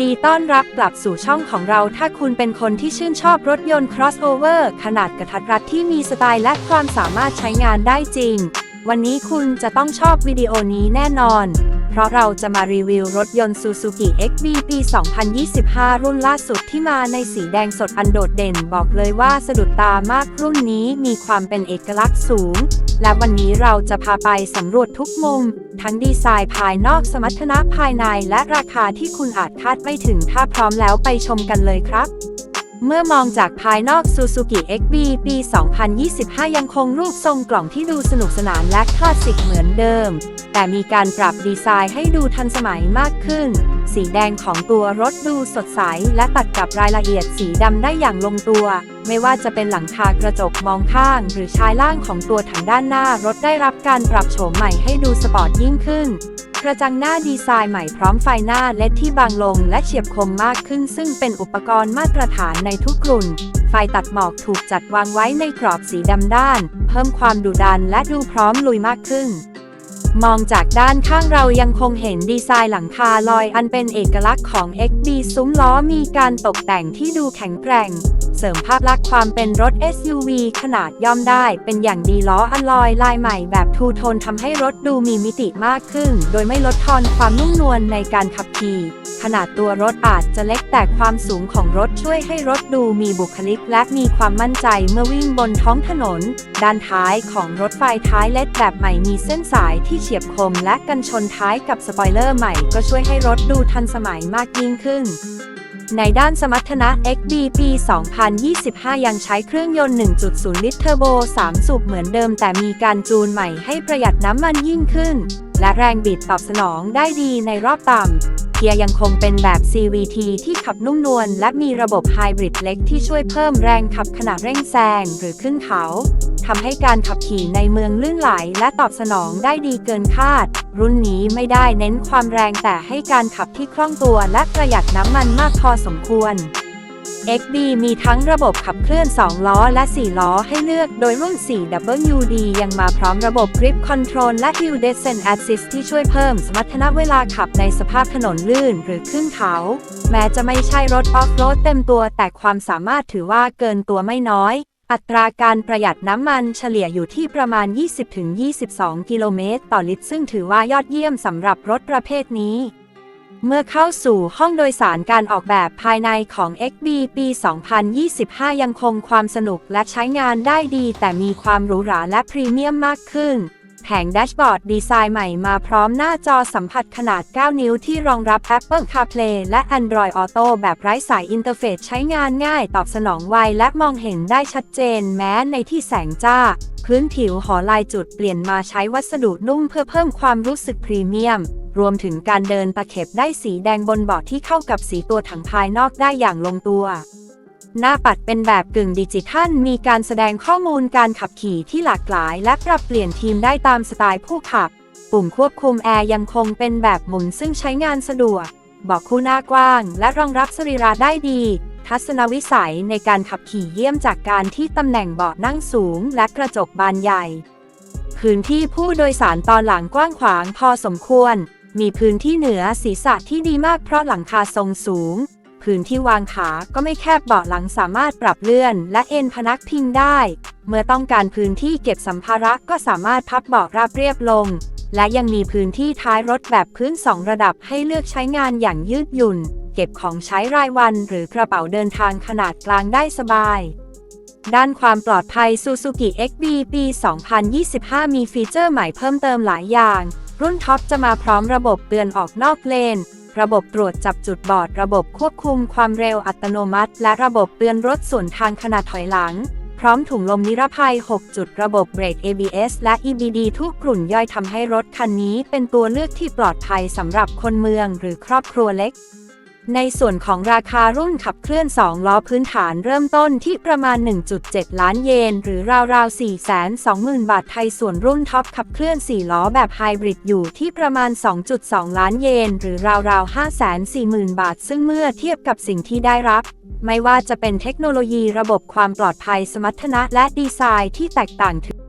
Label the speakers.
Speaker 1: ดีต้อนรับกลับสู่ช่องของเราถ้าคุณเป็นคนที่ชื่นชอบรถยนต์ crossover ขนาดกระทัดรัดที่มีสไตล์และความสามารถใช้งานได้จริง วันนี้คุณจะต้องชอบวิดีโอนี้แน่นอน เพราะเราจะมารีวิวรถยนต์ Suzuki XB ปี 2025 รุ่นล่าสุดที่มาในสีแดงสดอันโดดเด่นบอกเลยว่าสะดุดตามากรุ่นนี้มีความเป็นเอกลักษณ์สูง และวันนี้เราจะพาไปสำรวจทุกมุม ทั้งดีไซน์ภายนอกสมรรถนะภายในและราคาที่คุณอาจคาดไม่ถึงถ้าพร้อมแล้วไปชมกันเลยครับเมื่อมองจากภายนอก Suzuki XB ปี 2025 ยังคงรูปทรงกล่องที่ดูสนุกสนานและคลาสสิกเหมือนเดิม แต่มีการปรับดีไซน์ให้ดูทันสมัยมากขึ้น สีแดงของตัวรถดูสดใส และตัดกับรายละเอียดสีดำได้อย่างลงตัว ไม่ว่าจะเป็นหลังคากระจกมองข้าง หรือชายล่างของตัวถังด้านหน้ารถได้รับการปรับโฉมใหม่ให้ดูสปอร์ตยิ่งขึ้นกระจังหน้าดีไซน์ใหม่พร้อมไฟหน้าเลดที่บางลงและเฉียบคมมากขึ้น ซึ่งเป็นอุปกรณ์มาตรฐานในทุกรุ่น ไฟตัดหมอกถูกจัดวางไว้ในกรอบสีดำด้าน เพิ่มความดุดันและดูพร้อมลุยมากขึ้น มองจากด้านข้างเรายังคงเห็นดีไซน์หลังคาลอยอันเป็นเอกลักษณ์ของ XB ซุ้มล้อมีการตกแต่งที่ดูแข็งแกร่ง เสริมภาพลักษณ์ความเป็นรถ SUV ขนาดย่อมได้ เป็นอย่างดีล้ออลลอยลายใหม่แบบทูโทนทำให้รถดูมีมิติมากขึ้น โดยไม่ลดทอนความนุ่มนวลในการขับขี่ขนาดตัวรถอาจจะเล็กแต่ความสูงของรถช่วยให้รถดูมีบุคลิกและมีความมั่นใจเมื่อวิ่งบนท้องถนน ด้านท้ายของรถไฟท้ายเล็ดแบบใหม่มีเส้นสายที่เฉียบคมและกันชนท้ายกับสปอยเลอร์ใหม่ก็ช่วยให้รถดูทันสมัยมากยิ่งขึ้น ในด้านสมรรถนะ XB ปี 2025 ยังใช้เครื่องยนต์ 1.0 ลิตรเทอร์โบ 3 สูบเหมือนเดิมแต่มีการจูนใหม่ให้ประหยัดน้ำมันยิ่งขึ้น และแรงบิดตอบสนองได้ดีในรอบต่ำ เกียร์ยังคงเป็นแบบ CVT ที่ขับนุ่มนวลและมีระบบไฮบริดเล็กที่ช่วยเพิ่มแรงขับขณะเร่งแซงหรือขึ้นเขาทำให้การขับขี่ในเมืองลื่นไหลและตอบสนองได้ดีเกินคาด รุ่นนี้ไม่ได้เน้นความแรงแต่ให้การขับที่คล่องตัวและประหยัดน้ำมันมากพอสมควร XB มีทั้งระบบขับเคลื่อน 2 ล้อและ 4 ล้อให้เลือก โดยรุ่น 4WD ยังมาพร้อมระบบ Grip Control และ Hill Descent Assist ที่ช่วยเพิ่มสมรรถนะเวลาขับในสภาพถนนลื่นหรือขึ้นเขา แม้จะไม่ใช่รถออฟโรดเต็มตัว แต่ความสามารถถือว่าเกินตัวไม่น้อย อัตราการประหยัดน้ำมันเฉลี่ยอยู่ที่ประมาณ 20-22 กิโลเมตรต่อลิตร ซึ่งถือว่ายอดเยี่ยมสำหรับรถประเภทนี้ เมื่อเข้าสู่ห้องโดยสารการออกแบบภายในของ XB ปี 2025 ยังคงความสนุกและใช้งานได้ดี แต่มีความหรูหราและพรีเมียมมากขึ้น แผงแดชบอร์ดดีไซน์ใหม่มาพร้อมหน้าจอสัมผัสขนาด 9 นิ้วที่รองรับ Apple CarPlay และ Android Auto แบบไร้สายอินเทอร์เฟซใช้งานง่ายตอบสนองไวและมองเห็นได้ชัดเจนแม้ในที่แสงจ้า พื้นผิวหอลายจุดเปลี่ยนมาใช้วัสดุนุ่มเพื่อเพิ่มความรู้สึกพรีเมียม รวมถึงการเดินตะเข็บได้สีแดงบนเบาะที่เข้ากับสีตัวถังภายนอกได้อย่างลงตัว หน้าปัดเป็นแบบกึ่งดิจิทัล มีการแสดงข้อมูลการขับขี่ที่หลากหลาย และปรับเปลี่ยนทีมได้ตามสไตล์ผู้ขับ ปุ่มควบคุมแอร์ยังคงเป็นแบบหมุนซึ่งใช้งานสะดวกเบอกคู่หน้ากว้าง และรองรับสรีระได้ดี ทัศนวิสัยในการขับขี่เยี่ยมจากการที่ตำแหน่งเบาะนั่งสูง และกระจกบานใหญ่ พื้นที่ผู้โดยสารตอนหลังกว้างขวางพอสมควร มีพื้นที่เหนือศีรษะที่ดีมากเพราะหลังคาทรงสูง พื้นที่วางขาก็ไม่แคบเบาะหลังสามารถปรับเลื่อน และเอ็นพนักพิงได้ เมื่อต้องการพื้นที่เก็บสัมภาระก็สามารถพับเบาะราบเรียบลง และยังมีพื้นที่ท้ายรถแบบพื้นสองระดับให้เลือกใช้งานอย่างยืดหยุ่น เก็บของใช้รายวัน หรือกระเป๋าเดินทางขนาดกลางได้สบายด้านความปลอดภัย Suzuki XB ปี 2025 มีฟีเจอร์ใหม่เพิ่มเติมหลายอย่าง รุ่นท็อปจะมาพร้อมระบบเตือนออกนอกเลน ระบบตรวจจับจุดบอด ระบบควบคุมความเร็วอัตโนมัติ และระบบเตือนรถสวนทางขนาดถอยหลัง พร้อมถุงลมนิรภัย 6 จุด ระบบเบรก ABS และ EBD ทุกกลุ่นย่อยทำให้รถคันนี้เป็นตัวเลือกที่ปลอดภัยสำหรับคนเมืองหรือครอบครัวเล็ก ในส่วนของราคารุ่นขับเคลื่อน 2 ล้อพื้นฐานเริ่มต้นที่ประมาณ 1.7 ล้านเยน หรือราวๆ 420,000 บาทไทย ส่วนรุ่นท็อปขับเคลื่อน 4 ล้อแบบไฮบริดอยู่ที่ประมาณ 2.2 ล้านเยน หรือราวๆ 540,000 บาท ซึ่งเมื่อเทียบกับสิ่งที่ได้รับ ไม่ว่าจะเป็นเทคโนโลยีระบบความปลอดภัยสมรรถนะและดีไซน์ที่แตกต่างถึง